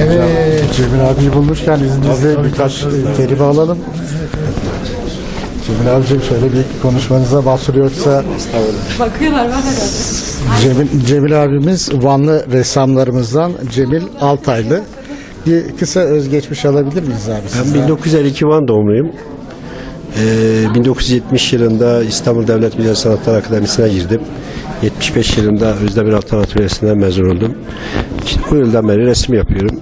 Evet, Cemil abiyi bulmuşken izninizle birkaç e, kelime alalım. Cemil abicim şöyle bir konuşmanıza mahsur yoksa Bakıyorlar bak herhalde. Cemil, Cemil abimiz Vanlı ressamlarımızdan Cemil Altaylı. Bir kısa özgeçmiş alabilir miyiz abi Ben sizden? 1952 Van doğumluyum. Ee, 1970 yılında İstanbul Devlet Güzel Sanatlar Akademisi'ne girdim. 75 yılında Özdemir Altan Atölyesi'nden mezun oldum. Bu yıldan beri resim yapıyorum.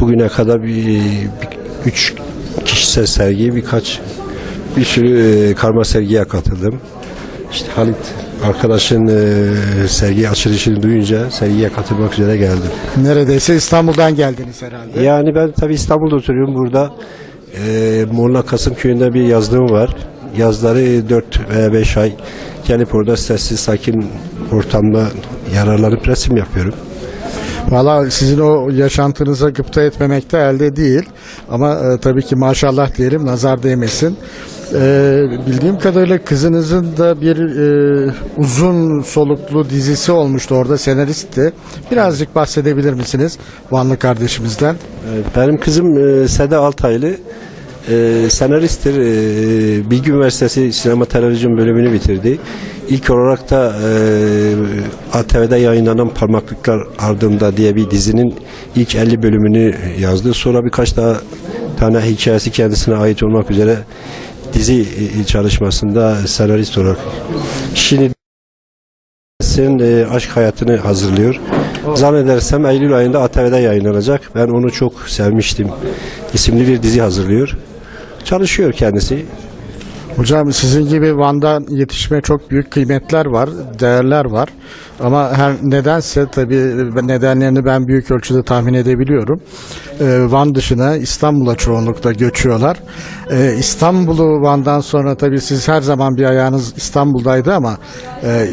Bugüne kadar bir, bir- üç kişisel sergi, birkaç bir sürü e, karma sergiye katıldım. İşte Halit arkadaşın e, sergi açılışını duyunca sergiye katılmak üzere geldim. Neredeyse İstanbul'dan geldiniz herhalde. Yani ben tabii İstanbul'da oturuyorum. Burada e, Muğla Kasım köyünde bir yazlığım var. Yazları 4 veya 5 ay gelip orada sessiz sakin ortamda yararlanıp resim yapıyorum. Valla sizin o yaşantınıza gıpta etmemek de elde değil. Ama e, tabii ki maşallah diyelim nazar değmesin. E, bildiğim kadarıyla kızınızın da bir e, uzun soluklu dizisi olmuştu orada senaristti. Birazcık bahsedebilir misiniz Vanlı kardeşimizden? E, Benim kızım e, Seda Altaylı e, senaristtir. E, Bilgi Üniversitesi Sinema Televizyon bölümünü bitirdi. İlk olarak da e, ATV'de yayınlanan Parmaklıklar Ardında diye bir dizinin ilk 50 bölümünü yazdı. Sonra birkaç daha tane hikayesi kendisine ait olmak üzere dizi e, çalışmasında senarist olarak. Şimdi senin e, aşk hayatını hazırlıyor. Zannedersem Eylül ayında ATV'de yayınlanacak. Ben onu çok sevmiştim. İsimli bir dizi hazırlıyor. Çalışıyor kendisi. Hocam sizin gibi Van'dan yetişme çok büyük kıymetler var, değerler var. Ama her nedense tabii nedenlerini ben büyük ölçüde tahmin edebiliyorum. Ee, Van dışına İstanbul'a çoğunlukla göçüyorlar. Ee, İstanbul'u Van'dan sonra tabii siz her zaman bir ayağınız İstanbul'daydı ama e, e,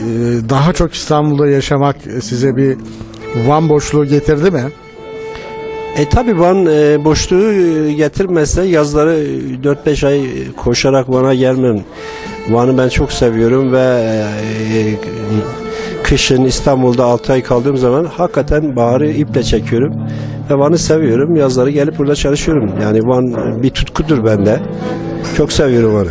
daha çok İstanbul'da yaşamak size bir Van boşluğu getirdi mi? E tabi Van e, boşluğu e, getirmezse yazları 4-5 ay koşarak Van'a gelmem. Van'ı ben çok seviyorum ve e, kışın İstanbul'da 6 ay kaldığım zaman hakikaten baharı iple çekiyorum. Ve Van'ı seviyorum. Yazları gelip burada çalışıyorum. Yani Van bir tutkudur bende. Çok seviyorum Van'ı.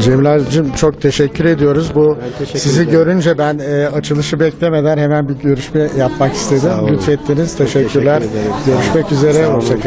Cemil abicim çok teşekkür ediyoruz. Bu teşekkür sizi ederim. görünce ben e, açılışı beklemeden hemen bir görüşme yapmak istedim. Lütfettiniz. Teşekkürler. teşekkür ederim. Görüşmek üzere. Hoşçakalın.